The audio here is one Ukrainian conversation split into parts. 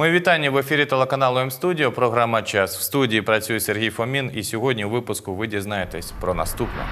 Мої вітання в ефірі телеканалу М-студіо. Програма Час в студії працює Сергій Фомін. І сьогодні у випуску ви дізнаєтесь про наступне.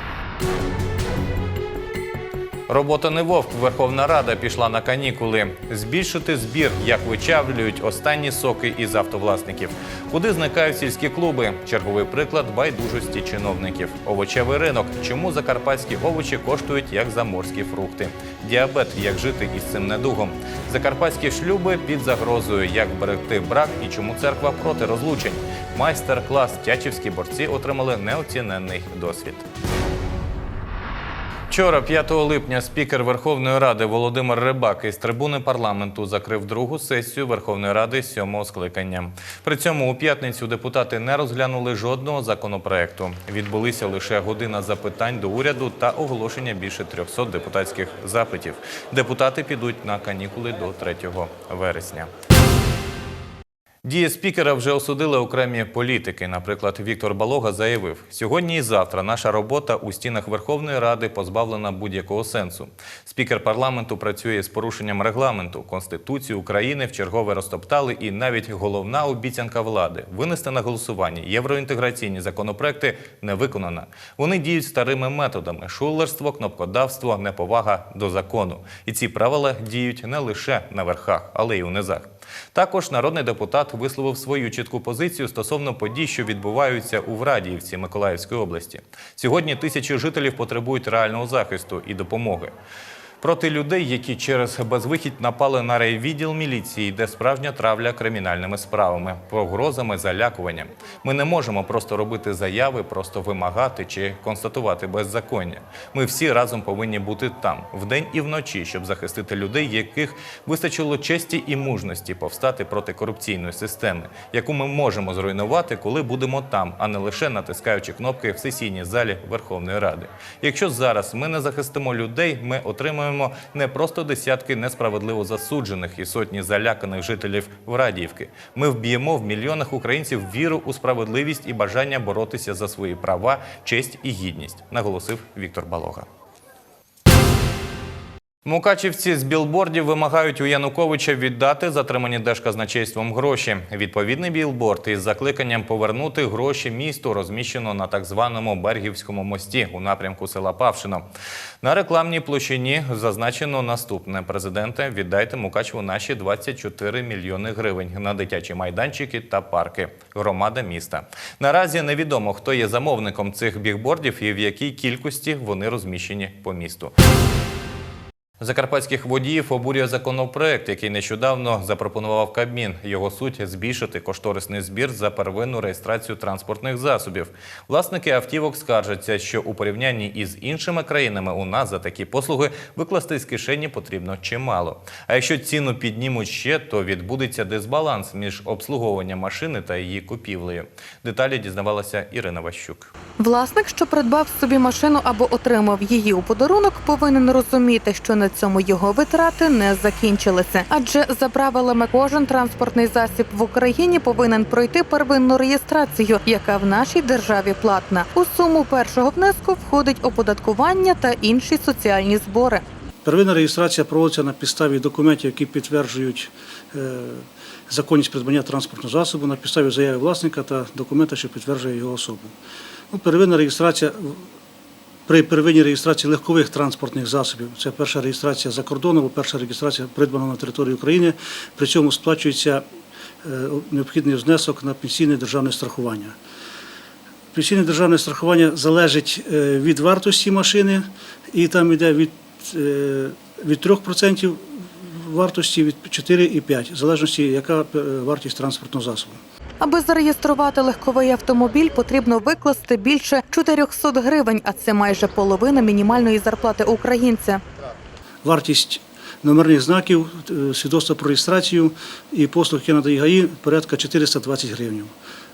Робота не вовк. Верховна Рада пішла на канікули. Збільшити збір, як вичавлюють останні соки із автовласників. Куди зникають сільські клуби? Черговий приклад байдужості чиновників. Овочевий ринок. Чому закарпатські овочі коштують як заморські фрукти? Діабет. Як жити із цим недугом? Закарпатські шлюби під загрозою. Як берегти брак і чому церква проти розлучень? Майстер-клас. Тячівські борці отримали неоціненний досвід. Вчора, 5 липня, спікер Верховної Ради Володимир Рибак із трибуни парламенту закрив другу сесію Верховної Ради сьомого скликання. При цьому у п'ятницю депутати не розглянули жодного законопроекту. Відбулися лише година запитань до уряду та оголошення більше 300 депутатських запитів. Депутати підуть на канікули до 3 вересня. Дії спікера вже осудили окремі політики. Наприклад, Віктор Балога заявив: сьогодні і завтра наша робота у стінах Верховної Ради позбавлена будь-якого сенсу. Спікер парламенту працює з порушенням регламенту. Конституцію України в чергове розтоптали, і навіть головна обіцянка влади винести на голосування євроінтеграційні законопроекти не виконана. Вони діють старими методами: шулерство, кнопкодавство, неповага до закону. І ці правила діють не лише на верхах, але й у низах. Також народний депутат висловив свою чітку позицію стосовно подій, що відбуваються у Врадіївці Миколаївської області. Сьогодні тисячі жителів потребують реального захисту і допомоги. Проти людей, які через безвихідь напали на райвідділ міліції, йде справжня травля кримінальними справами, погрозами, залякуванням. Ми не можемо просто робити заяви, просто вимагати чи констатувати беззаконня. Ми всі разом повинні бути там вдень і вночі, щоб захистити людей, яких вистачило честі і мужності повстати проти корупційної системи, яку ми можемо зруйнувати, коли будемо там, а не лише натискаючи кнопки в сесійній залі Верховної Ради. Якщо зараз ми не захистимо людей, ми отримаємо не просто десятки несправедливо засуджених і сотні заляканих жителів Врадіївки. Ми вб'ємо в мільйонах українців віру у справедливість і бажання боротися за свої права, честь і гідність, наголосив Віктор Балога. Мукачівці з білбордів вимагають у Януковича віддати затримані держказначейством гроші. Відповідний білборд із закликанням повернути гроші місту розміщено на так званому Бергівському мості у напрямку села Павшино. На рекламній площині зазначено наступне: президенте, віддайте Мукачеву наші 24 мільйони гривень на дитячі майданчики та парки. Громада міста. Наразі невідомо, хто є замовником цих бігбордів і в якій кількості вони розміщені по місту. Закарпатських водіїв обурює законопроект, який нещодавно запропонував Кабмін. Його суть збільшити кошторисний збір за первинну реєстрацію транспортних засобів. Власники автівок скаржаться, що у порівнянні із іншими країнами у нас за такі послуги викласти з кишені потрібно чимало. А якщо ціну піднімуть ще, то відбудеться дисбаланс між обслуговуванням машини та її купівлею. Деталі дізнавалася Ірина Ващук. Власник, що придбав собі машину або отримав її у подарунок, повинен розуміти, що цьому його витрати не закінчилися. Адже за правилами кожен транспортний засіб в Україні повинен пройти первинну реєстрацію, яка в нашій державі платна. У суму першого внеску входить оподаткування та інші соціальні збори. Первинна реєстрація проводиться на підставі документів, які підтверджують е, законність придбання транспортного засобу, на підставі заяви власника та документа, що підтверджує його особу. Ну, первинна реєстрація при первинній реєстрації легкових транспортних засобів. Це перша реєстрація за кордоном, або перша реєстрація придбана на території України. При цьому сплачується е, необхідний внесок на пенсійне державне страхування. Пенсійне державне страхування залежить е, від вартості машини, і там йде від, е, від 3% вартості, від 4,5%, в залежності, яка вартість транспортного засобу. Аби зареєструвати легковий автомобіль, потрібно викласти більше 400 гривень, а це майже половина мінімальної зарплати українця. Вартість номерних знаків, е, свідоцтва про реєстрацію і послуг, які надає ГАІ, порядка 420 гривень.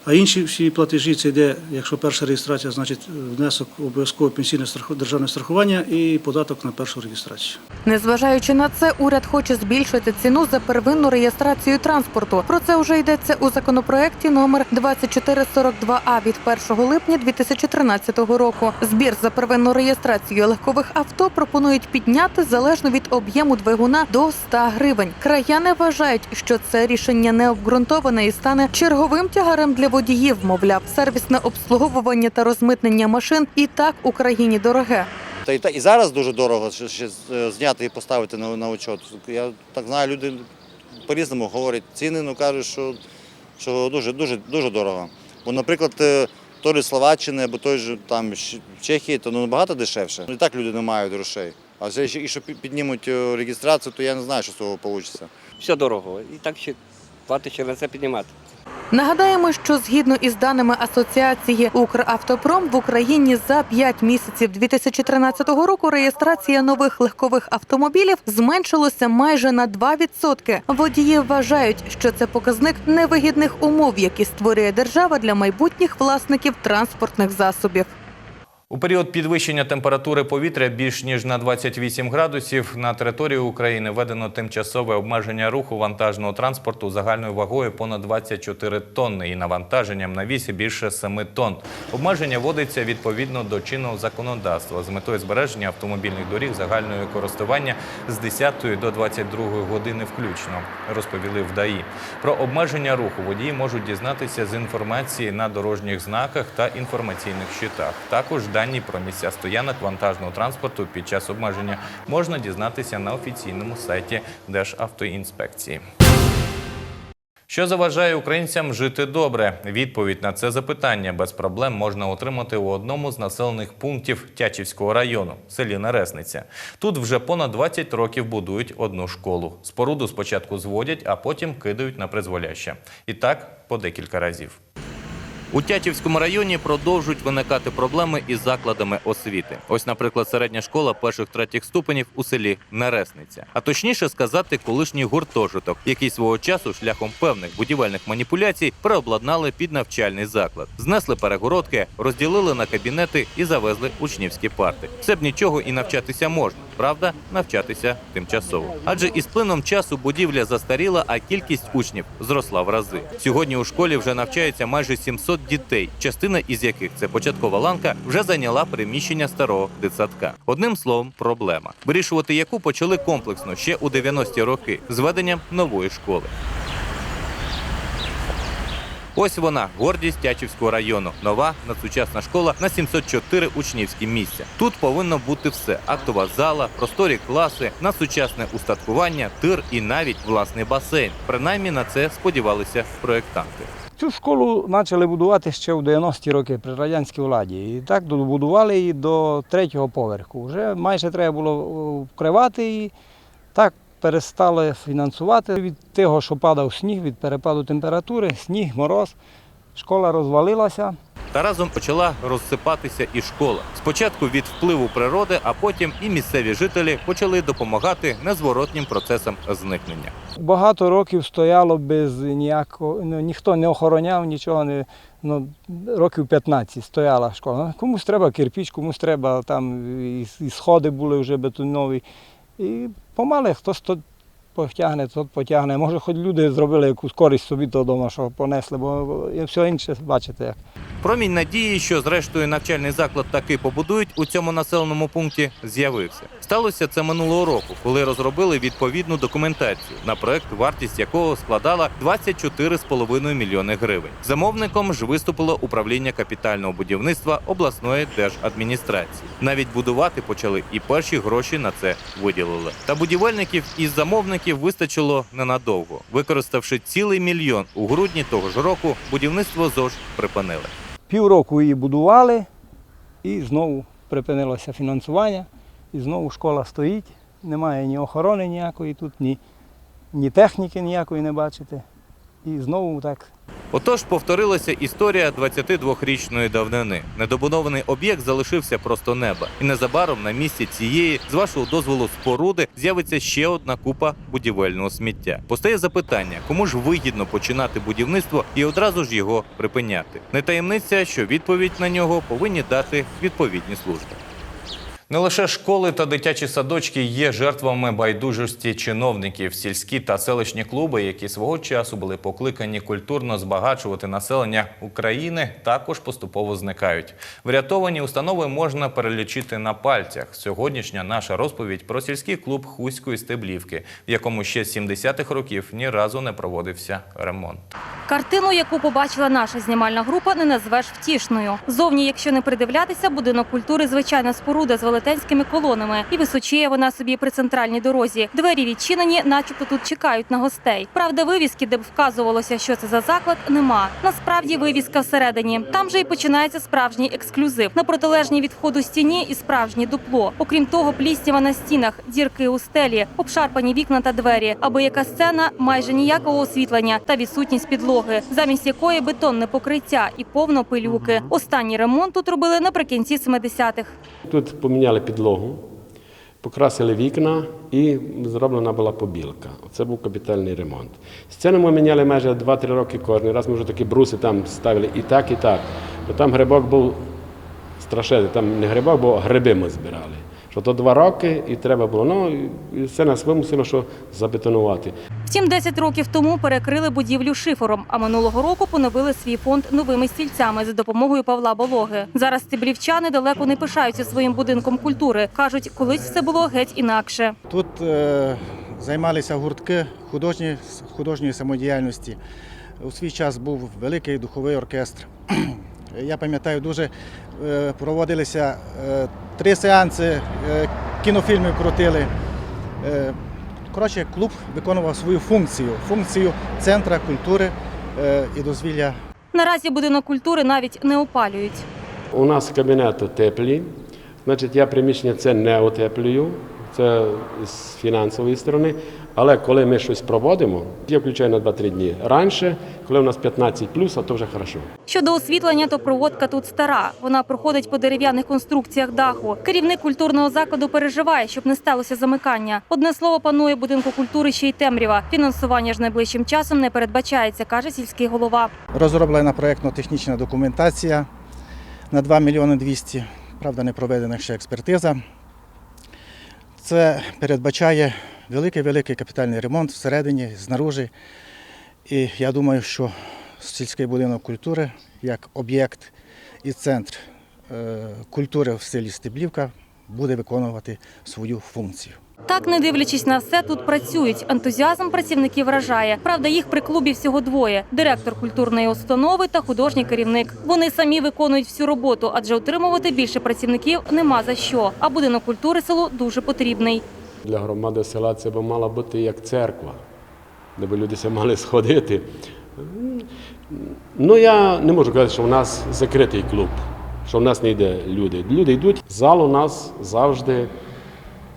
А інші всі платежі це йде, якщо перша реєстрація, значить внесок обов'язково пенсійне державне страхування і податок на першу реєстрацію. Незважаючи на це, уряд хоче збільшити ціну за первинну реєстрацію транспорту. Про це вже йдеться у законопроекті номер 2442А від 1 липня 2013 року. Збір за первинну реєстрацію легкових авто пропонують підняти залежно від об'єму двигуна до 100 гривень. Краяни вважають, що це рішення не обґрунтоване і стане черговим тягарем для водіїв. Мовляв, сервісне обслуговування та розмитнення машин і так Україні дороге. Та і, та і зараз дуже дорого ще, ще зняти і поставити на, на учет. Я так знаю, люди по-різному говорять ціни, ну кажуть, що, що дуже, дуже, дуже дорого. Бо, наприклад, е, той же Словаччини або той же там Чехії, то ну, набагато дешевше. Ну, І так люди не мають грошей. А ще- і що піднімуть е, реєстрацію, то я не знаю, що з того вийде. все дорого. І так ще ще на це піднімати. Нагадаємо, що згідно із даними асоціації Укравтопром в Україні за 5 місяців 2013 року реєстрація нових легкових автомобілів зменшилося майже на 2%. Водії вважають, що це показник невигідних умов, які створює держава для майбутніх власників транспортних засобів. У період підвищення температури повітря більш ніж на 28 градусів на території України введено тимчасове обмеження руху вантажного транспорту загальною вагою понад 24 тонни і навантаженням на вісі більше 7 тонн. Обмеження вводиться відповідно до чинного законодавства з метою збереження автомобільних доріг загального користування з 10 до 22 години включно, розповіли в ДАІ. Про обмеження руху водії можуть дізнатися з інформації на дорожніх знаках та інформаційних щитах. Також дані про місця стоянок вантажного транспорту під час обмеження можна дізнатися на офіційному сайті Державтоінспекції. Що заважає українцям жити добре? Відповідь на це запитання без проблем можна отримати у одному з населених пунктів Тячівського району, селі Нересниця. Тут вже понад 20 років будують одну школу. Споруду спочатку зводять, а потім кидають на призволяще. І так по декілька разів. У Тячівському районі продовжують виникати проблеми із закладами освіти. Ось, наприклад, середня школа перших третіх ступенів у селі Нересниця. А точніше сказати, колишній гуртожиток, який свого часу шляхом певних будівельних маніпуляцій переобладнали під навчальний заклад. Знесли перегородки, розділили на кабінети і завезли учнівські парти. Все б нічого і навчатися можна. Правда, навчатися тимчасово. Адже із плином часу будівля застаріла, а кількість учнів зросла в рази. Сьогодні у школі вже навчається майже 700 дітей, частина із яких це початкова ланка, вже зайняла приміщення старого дитсадка. Одним словом, проблема, вирішувати яку почали комплексно ще у 90-ті роки з веденням нової школи. Ось вона, гордість Тячівського району. Нова надсучасна школа на 704 учнівські місця. Тут повинно бути все: актова зала, просторі класи, надсучасне устаткування, тир і навіть власний басейн. Принаймні на це сподівалися проєктанти. Цю школу почали будувати ще в 90-ті роки при радянській владі. І так добудували її до третього поверху. Вже майже треба було е, вкривати її. Так перестали фінансувати від того, що падав сніг, від перепаду температури, сніг, мороз. Школа розвалилася. Та разом почала розсипатися і школа. Спочатку від впливу природи, а потім і місцеві жителі почали допомагати незворотнім процесам зникнення. Багато років стояло без ніякого, ну, ніхто не охороняв, нічого не. Ну, років 15 стояла школа. Комусь треба кирпіч, комусь треба там і, і сходи були вже бетонові. І помале хтось то потягне, тот потягне. Може, хоч люди зробили якусь користь собі додому, що понесли, бо все інше бачите як. Промінь надії, що зрештою навчальний заклад таки побудують у цьому населеному пункті, з'явився. Сталося це минулого року, коли розробили відповідну документацію на проект, вартість якого складала 24,5 мільйони гривень. Замовником ж виступило управління капітального будівництва обласної держадміністрації. Навіть будувати почали і перші гроші на це виділили. Та будівельників і замовників вистачило ненадовго. Використавши цілий мільйон у грудні того ж року, будівництво ЗОЖ припинили. Півроку її будували, і знову припинилося фінансування, і знову школа стоїть. Немає ні охорони ніякої тут, ні, ні техніки ніякої не бачите. І знову так. Отож, повторилася історія 22-річної давнини. Недобудований об'єкт залишився просто неба, і незабаром на місці цієї, з вашого дозволу, споруди з'явиться ще одна купа будівельного сміття. Постає запитання, кому ж вигідно починати будівництво і одразу ж його припиняти. Не таємниця, що відповідь на нього повинні дати відповідні служби. Не лише школи та дитячі садочки є жертвами байдужості чиновників. Сільські та селищні клуби, які свого часу були покликані культурно збагачувати населення України, також поступово зникають. Врятовані установи можна перелічити на пальцях. Сьогоднішня наша розповідь про сільський клуб Хуської Стеблівки, в якому ще з 70-х років ні разу не проводився ремонт. Картину, яку побачила наша знімальна група, не назвеш втішною. Зовні, якщо не придивлятися, будинок культури звичайна споруда з велетенськими колонами, і височіє вона собі при центральній дорозі. Двері відчинені, начебто тут чекають на гостей. Правда, вивіски, де б вказувалося, що це за заклад, нема. Насправді вивіска всередині. Там же і починається справжній ексклюзив. На протилежній від входу стіні і справжнє дупло. Окрім того, пліснява на стінах, дірки у стелі, обшарпані вікна та двері. Аби яка сцена, майже ніякого освітлення та відсутність підлоги, замість якої бетонне покриття і повно пилюки. Останній ремонт тут робили наприкінці 70-х. Тут поміняли підлогу, покрасили вікна і зроблена була побілка. Це був капітальний ремонт. Сцену ми міняли майже 2-3 роки кожен раз. Ми вже такі бруси там ставили і так, і так. Бо там грибок був страшний, там не грибок, бо гриби ми збирали. Що то два роки і треба було. Ну, і це нас вимусило, що забетонувати. Втім, 10 років тому перекрили будівлю шифером, а минулого року поновили свій фонд новими стільцями за допомогою Павла Бологи. Зараз стеблівчани далеко не пишаються своїм будинком культури. кажуть, колись все було геть інакше. Тут е, займалися гуртки художні, художньої самодіяльності. У свій час був великий духовий оркестр. Я пам'ятаю, дуже е, проводилися е, три сеанси, е, кінофільмів крутили. Коротше, клуб виконував свою функцію функцію центра культури і дозвілля Наразі будинок культури навіть не опалюють. У нас кабінети теплі, значить я приміщення це не утеплюю, це з фінансової сторони. Але коли ми щось проводимо, я включаю на 2-3 дні. Раніше, коли у нас 15 а то вже хорошо. Щодо освітлення, то проводка тут стара. Вона проходить по дерев'яних конструкціях даху. Керівник культурного закладу переживає, щоб не сталося замикання. Одне слово панує будинку культури ще й темрява. Фінансування ж найближчим часом не передбачається, каже сільський голова. Розроблена проєктно-технічна документація на 2 мільйони 200, правда, не проведена ще експертиза. Це передбачає великий-великий капітальний ремонт всередині, знаружи. І я думаю, що сільський будинок культури як об'єкт і центр е, культури в селі Стеблівка буде виконувати свою функцію. Так, не дивлячись на все, тут працюють. Ентузіазм працівників вражає. Правда, їх при клубі всього двоє: директор культурної установи та художній керівник. Вони самі виконують всю роботу, адже отримувати більше працівників нема за що. А будинок культури селу дуже потрібний. Для громади села це б мала бути як церква, де б люди мали сходити. Ну, я не можу казати, що в нас закритий клуб, що в нас не йде люди. Люди йдуть. Зал у нас завжди,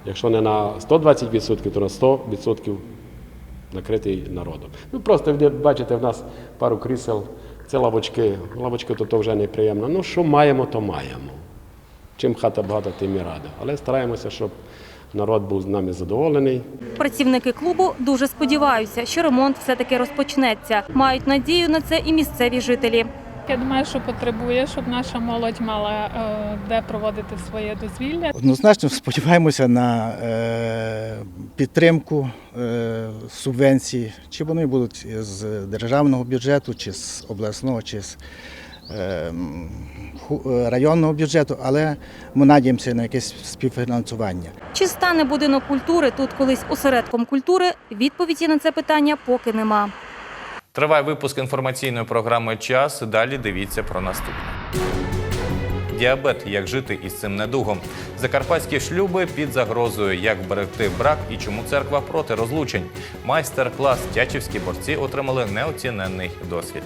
якщо не на 120%, то на 100% накритий народом. Ну просто бачите, в нас пару крісел, це лавочки. Лавочки то, то вже неприємно. Ну, що маємо, то маємо. Чим хата багата, тим і рада. Але стараємося, щоб народ був з нами задоволений. Працівники клубу дуже сподіваються, що ремонт все таки розпочнеться. Мають надію на це і місцеві жителі. Я думаю, що потребує, щоб наша молодь мала е, де проводити своє дозвілля. Однозначно сподіваємося на е, підтримку е, субвенцій, чи вони будуть з державного бюджету, чи з обласного, чи з районного бюджету, але ми надіємося на якесь співфінансування. Чи стане будинок культури тут колись осередком культури? Відповіді на це питання поки нема. Триває випуск інформаційної програми Час. Далі дивіться про наступне. Діабет, як жити із цим недугом. Закарпатські шлюби під загрозою, як вберегти брак і чому церква проти розлучень. Майстер-клас тячівські борці отримали неоціненний досвід.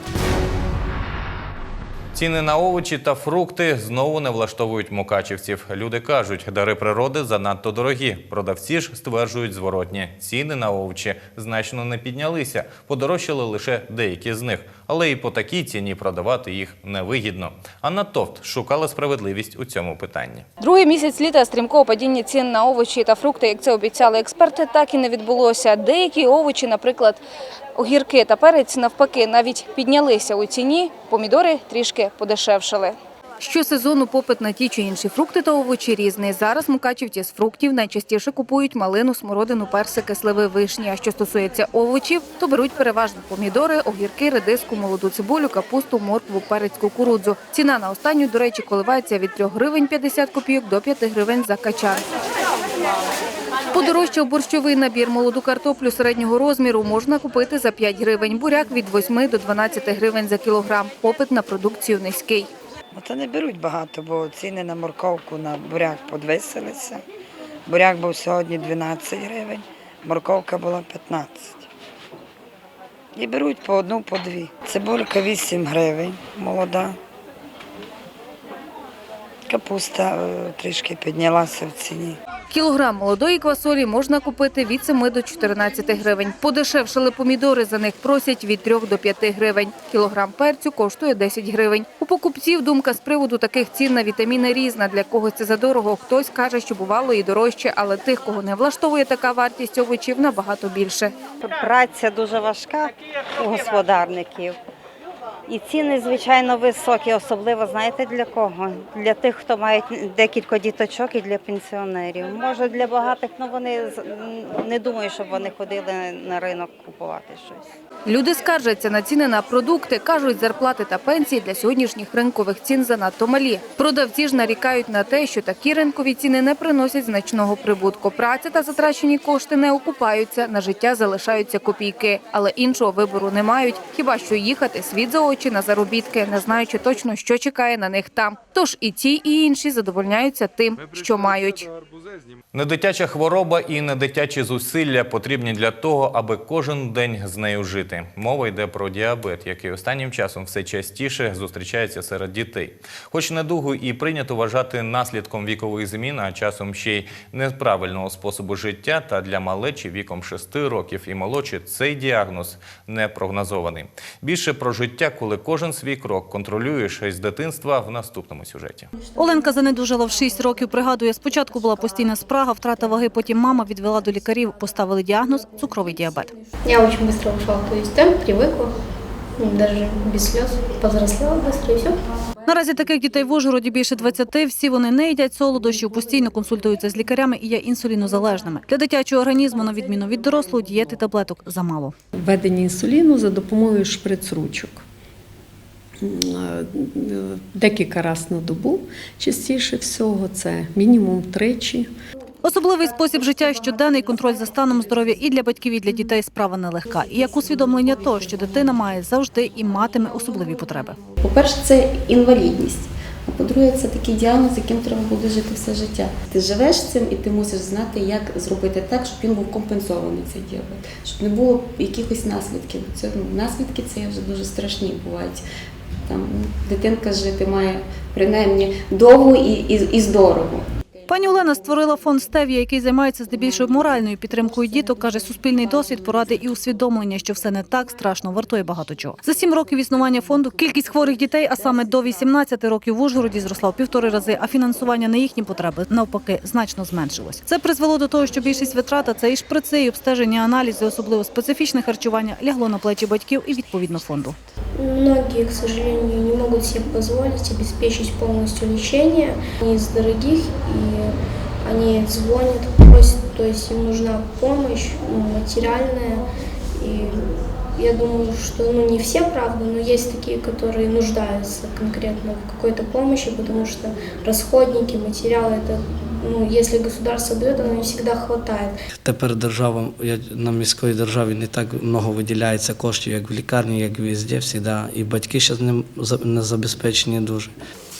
Ціни на овочі та фрукти знову не влаштовують мукачівців. Люди кажуть, дари природи занадто дорогі. Продавці ж стверджують зворотні. Ціни на овочі значно не піднялися, подорожчали лише деякі з них. Але і по такій ціні продавати їх невигідно. Анна Товт шукала справедливість у цьому питанні. Другий місяць літа стрімкого падіння цін на овочі та фрукти, як це обіцяли експерти, так і не відбулося. Деякі овочі, наприклад, огірки та перець, навпаки, навіть піднялися у ціні. Помідори трішки подешевшали. Щосезону попит на ті чи інші фрукти та овочі різний. Зараз мукачівці з фруктів найчастіше купують малину, смородину, персики, сливи, вишні. А що стосується овочів, то беруть переважно помідори, огірки, редиску, молоду цибулю, капусту, моркву, перець, кукурудзу. Ціна на останню, до речі, коливається від 3 гривень 50 копійок до 5 гривень за качан. Подорожчав борщовий набір молоду картоплю середнього розміру можна купити за 5 гривень, буряк від 8 до 12 гривень за кілограм. Попит на продукцію низький. Оце не беруть багато, бо ціни на морковку на буряк підвисилися. Буряк був сьогодні 12 гривень, морковка була 15. І беруть по одну, по дві. Цибулька 8 гривень, молода. Капуста е, трішки піднялася в ціні. Кілограм молодої квасолі можна купити від 7 до 14 гривень. Подешевшили помідори, за них просять від 3 до 5 гривень. Кілограм перцю коштує 10 гривень. У покупців думка з приводу таких цін на вітаміни різна. Для когось це задорого, хтось каже, що бувало і дорожче, але тих, кого не влаштовує така вартість овочів, набагато більше. Праця дуже важка у господарників. І ціни, звичайно, високі, особливо знаєте для кого? Для тих, хто має декілька діточок і для пенсіонерів. Може, для багатих, ну вони не думаю, щоб вони ходили на ринок купувати щось. Люди скаржаться на ціни на продукти. Кажуть, зарплати та пенсії для сьогоднішніх ринкових цін занадто малі. Продавці ж нарікають на те, що такі ринкові ціни не приносять значного прибутку. Праця та затрачені кошти не окупаються, на життя залишаються копійки. Але іншого вибору не мають, хіба що їхати світ за очі на заробітки, не знаючи точно, що чекає на них там. Тож і ті, і інші задовольняються тим, що мають. Не дитяча хвороба і не дитячі зусилля потрібні для того, аби кожен день з нею жити. Мова йде про діабет, який останнім часом все частіше зустрічається серед дітей. Хоч недугу і прийнято вважати наслідком вікових змін, а часом ще й неправильного способу життя, та для малечі віком 6 років і молодші цей діагноз не прогнозований. Більше про життя, коли кожен свій крок контролюєш з дитинства в наступному сюжеті. Оленка занедужала в 6 років. Пригадує, спочатку була постійна спрага, втрата ваги, потім мама відвела до лікарів, поставили діагноз – цукровий діабет. Я очень быстро ушла в свою темп, привыкла, ну, даже без слез, повзрослела быстро и все. Наразі таких дітей в Ужгороді більше 20. Всі вони не їдять солодощів, постійно консультуються з лікарями і є інсулінозалежними. Для дитячого організму, на відміну від дорослого, дієти таблеток замало. введення інсуліну за допомогою шприц-ручок. М, е, Декілька разів на добу. Частіше всього це мінімум тричі. Особливий спосіб життя, щоденний контроль за станом здоров'я і для батьків, і для дітей справа нелегка. І як усвідомлення того, що дитина має завжди і матиме особливі потреби. По-перше, це інвалідність. А по-друге, це такий діагноз, з яким треба буде жити все життя. Ти живеш цим і ти мусиш знати, як зробити так, щоб він був компенсований цей діабет, щоб не було якихось наслідків. Це ну, наслідки це вже дуже страшні бувають. Там дитинка жити має принаймні довго і, і, і здорово. Пані Олена створила фонд Стевія, який займається здебільшого моральною підтримкою діток. каже, суспільний досвід, поради і усвідомлення, що все не так страшно, вартує багато чого. За сім років існування фонду кількість хворих дітей, а саме до 18 років в Ужгороді, зросла в півтори рази, а фінансування на їхні потреби навпаки значно зменшилось. Це призвело до того, що більшість витрат, це і шприци, і обстеження, аналізи, особливо специфічне харчування, лягло на плечі батьків і відповідно фонду. Многие, к сожалению, не могут себе позволить обеспечить полностью лечение из дорогих, и они звонят, просят, то есть им нужна помощь ну, материальная. И я думаю, что ну, не все, правда, но есть такие, которые нуждаются конкретно в какой-то помощи, потому что расходники, материалы, это, ну, если государство дает, оно не всегда хватает. Тепер держава я- на міської державі не так много виділяється коштів, як в лікарні, як везде, всегда. І батьки ще не, за- не забезпечені дуже.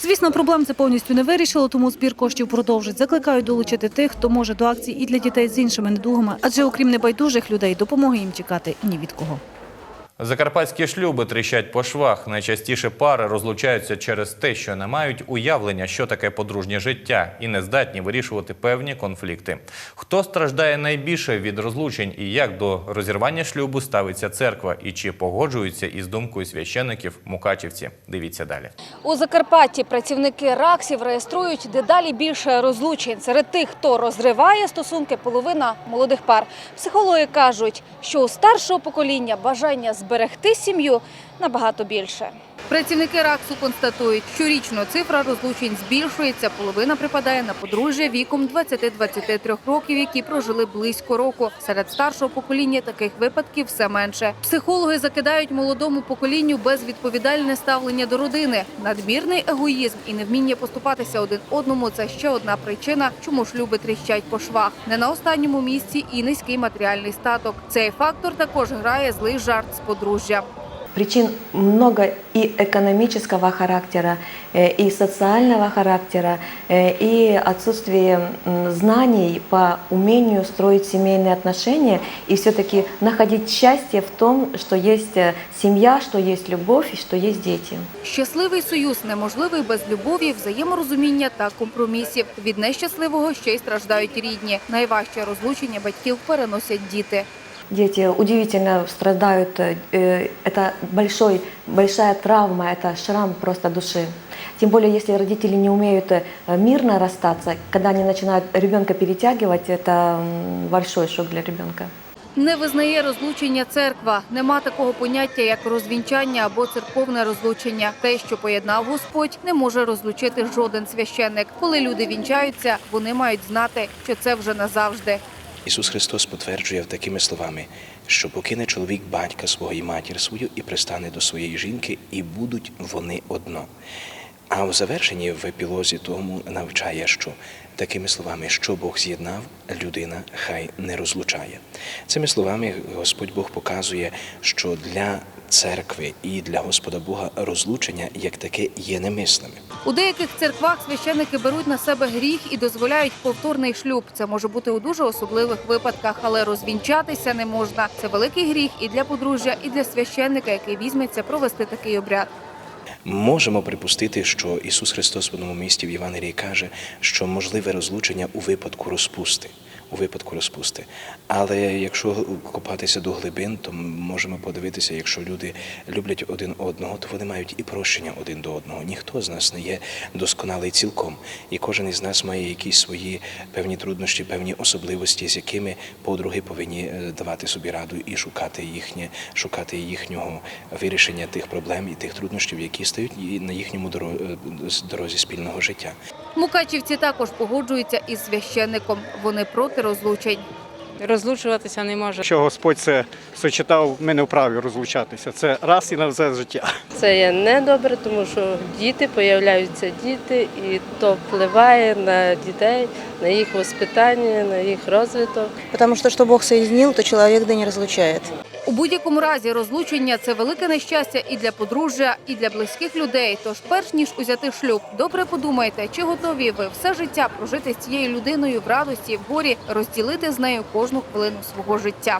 Звісно, проблем це повністю не вирішило, тому збір коштів продовжить. Закликають долучити тих, хто може до акцій і для дітей з іншими недугами, адже окрім небайдужих людей, допомоги їм чекати ні від кого. Закарпатські шлюби тріщать по швах. Найчастіше пари розлучаються через те, що не мають уявлення, що таке подружнє життя, і не здатні вирішувати певні конфлікти. Хто страждає найбільше від розлучень і як до розірвання шлюбу ставиться церква, і чи погоджуються із думкою священиків мукачівці? Дивіться далі. У Закарпатті працівники РАКСів реєструють дедалі більше розлучень. Серед тих, хто розриває стосунки, половина молодих пар. Психологи кажуть, що у старшого покоління бажання зберегти сім'ю набагато більше. Працівники РАКСу констатують, щорічно цифра розлучень збільшується. Половина припадає на подружжя віком 20-23 років, які прожили близько року. Серед старшого покоління таких випадків все менше. Психологи закидають молодому поколінню безвідповідальне ставлення до родини. Надмірний егоїзм і невміння поступатися один одному це ще одна причина, чому шлюби тріщать по швах. Не на останньому місці і низький матеріальний статок. Цей фактор також грає злий жарт з подружжя. Причин много и экономического характера, э, и социального характера, э, и отсутствие м, знаний по умению строить семейные отношения и все-таки находить счастье в том, что есть э, семья, что есть любовь и что есть дети. Щасливий союз неможливий без любові, взаєморозуміння та компромісів. Від нещасливого ще й страждають рідні. Найважче розлучення батьків переносять діти. Дети удивительно страдают. э, Это большой, большая травма, это шрам просто души. Тем более, если родители не умеют э, мирно расстаться, когда они начинают ребенка перетягивать, это м, большой шок для ребенка. Не визнає розлучення церква. Нема такого поняття, як розвінчання або церковне розлучення. Те, що поєднав Господь, не може розлучити жоден священник. Коли люди вінчаються, вони мають знати, що це вже назавжди. Ісус Христос потверджує такими словами, що покине чоловік батька свого і матір свою і пристане до своєї жінки, і будуть вони одно. А в завершенні в епілозі тому навчає, що такими словами, що Бог з'єднав, людина хай не розлучає. Цими словами Господь Бог показує, що для церкви і для Господа Бога розлучення як таке є немислими. У деяких церквах священники беруть на себе гріх і дозволяють повторний шлюб. Це може бути у дуже особливих випадках, але розвінчатися не можна. Це великий гріх і для подружжя, і для священника, який візьметься провести такий обряд. Можемо припустити, що Ісус Христос в одному місті в Євангелії каже, що можливе розлучення у випадку розпусти. У випадку розпусти. Але якщо копатися до глибин, то можемо подивитися, якщо люди люблять один одного, то вони мають і прощення один до одного. Ніхто з нас не є досконалий цілком, і кожен із нас має якісь свої певні труднощі, певні особливості, з якими подруги повинні е, давати собі раду і шукати їхнє, шукати їхнього вирішення тих проблем і тих труднощів, які стають на їхньому е, дорозі спільного життя. Мукачівці також погоджуються із священником. Вони проти розлучень. Розлучуватися не може. Що Господь це сочетав, ми не вправі розлучатися. Це раз і на все життя. Це є недобре, тому що діти появляються діти, і то впливає на дітей, на їх воспитання, на їх розвиток. Тому що що Бог соединил, то чоловік день не разлучает. У будь-якому разі розлучення це велике нещастя і для подружжя, і для близьких людей. Тож, перш ніж узяти шлюб, добре подумайте, чи готові ви все життя прожити з цією людиною в радості, в горі, розділити з нею кожну хвилину свого життя.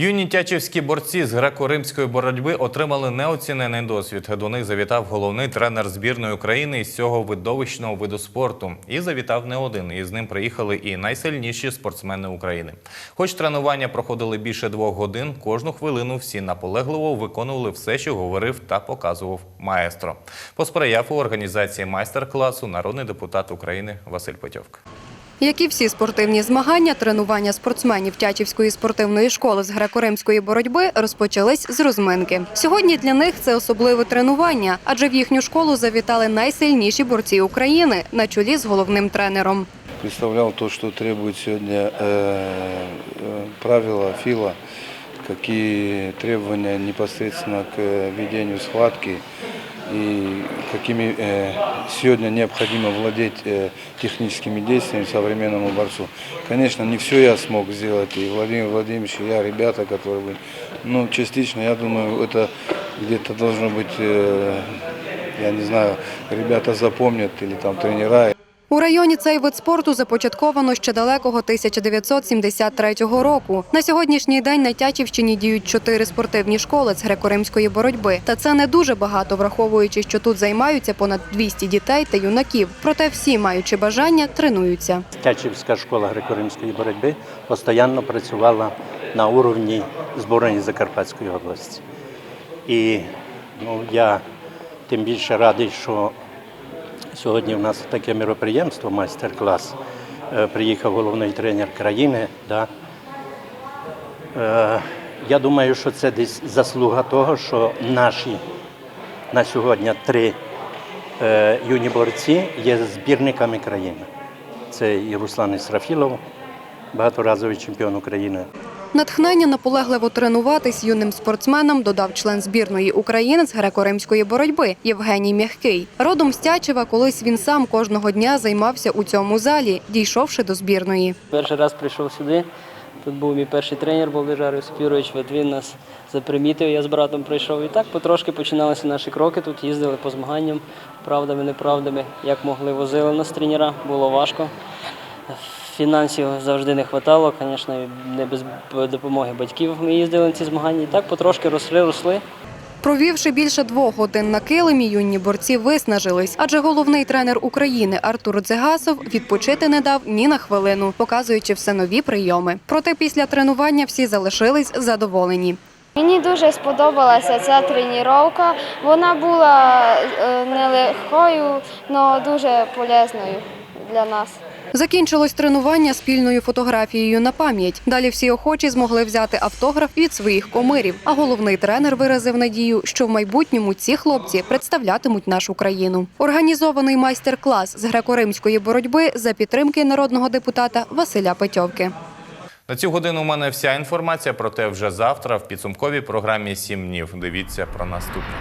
Юні тячівські борці з греко-римської боротьби отримали неоцінений досвід. До них завітав головний тренер збірної України із цього видовищного виду спорту. І завітав не один. І з ним приїхали і найсильніші спортсмени України. Хоч тренування проходили більше двох годин, кожну хвилину всі наполегливо виконували все, що говорив та показував маестро. Посприяв у організації майстер-класу народний депутат України Василь Потьовка. Як і всі спортивні змагання, тренування спортсменів Тячівської спортивної школи з греко-римської боротьби розпочались з розминки. Сьогодні для них це особливе тренування, адже в їхню школу завітали найсильніші борці України на чолі з головним тренером. представлял то, что требует сегодня э, э, правила ФИЛа, какие требования непосредственно к э, ведению схватки и какими э, сегодня необходимо владеть э, техническими действиями современному борцу. Конечно, не все я смог сделать, и Владимир Владимирович, и я, ребята, которые были, ну, частично, я думаю, это где-то должно быть, э, я не знаю, ребята запомнят или там тренера, У районі цей вид спорту започатковано ще далекого 1973 року. На сьогоднішній день на Тячівщині діють чотири спортивні школи з греко-римської боротьби. Та це не дуже багато, враховуючи, що тут займаються понад 200 дітей та юнаків. Проте всі, маючи бажання, тренуються. Тячівська школа греко-римської боротьби постійно працювала на уровні зборної Закарпатської області. І ну, я тим більше радий, що сьогодні в нас таке мероприємство, майстер-клас. Е, Приїхав головний тренер країни. Да. Е, Я думаю, що це десь заслуга того, що наші на сьогодні три е, юні борці є збірниками країни. Це і Руслан Ісрафілов, багаторазовий чемпіон України. Натхнення наполегливо тренуватись юним спортсменам додав член збірної України з греко-римської боротьби Євгеній Мягкий. Родом з Тячева, колись він сам кожного дня займався у цьому залі, дійшовши до збірної. Перший раз прийшов сюди. Тут був мій перший тренер Болдежар Йосип Юрович. От він нас запримітив, я з братом прийшов. І так потрошки починалися наші кроки. Тут їздили по змаганням, правдами, неправдами. Як могли, возили нас тренера, було важко. Фінансів завжди не вистачало, звісно, не без допомоги батьків ми їздили на ці змагання. І так потрошки росли, росли. Провівши більше двох годин на килимі, юні борці виснажились, адже головний тренер України Артур Дзегасов відпочити не дав ні на хвилину, показуючи все нові прийоми. Проте після тренування всі залишились задоволені. Мені дуже сподобалася ця тренування. Вона була е, нелегкою, але дуже полезною для нас. Закінчилось тренування спільною фотографією на пам'ять. Далі всі охочі змогли взяти автограф від своїх комирів. А головний тренер виразив надію, що в майбутньому ці хлопці представлятимуть нашу країну. Організований майстер-клас з греко-римської боротьби за підтримки народного депутата Василя Петьовки. На цю годину у мене вся інформація, проте вже завтра в підсумковій програмі «7 днів. Дивіться про наступне.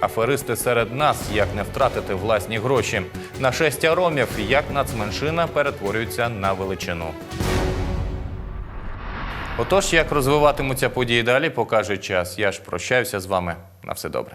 Аферисти серед нас, як не втратити власні гроші. На шестя ромів, як нацменшина перетворюється на величину. Отож, як розвиватимуться події далі, покаже час. Я ж прощаюся з вами. На все добре.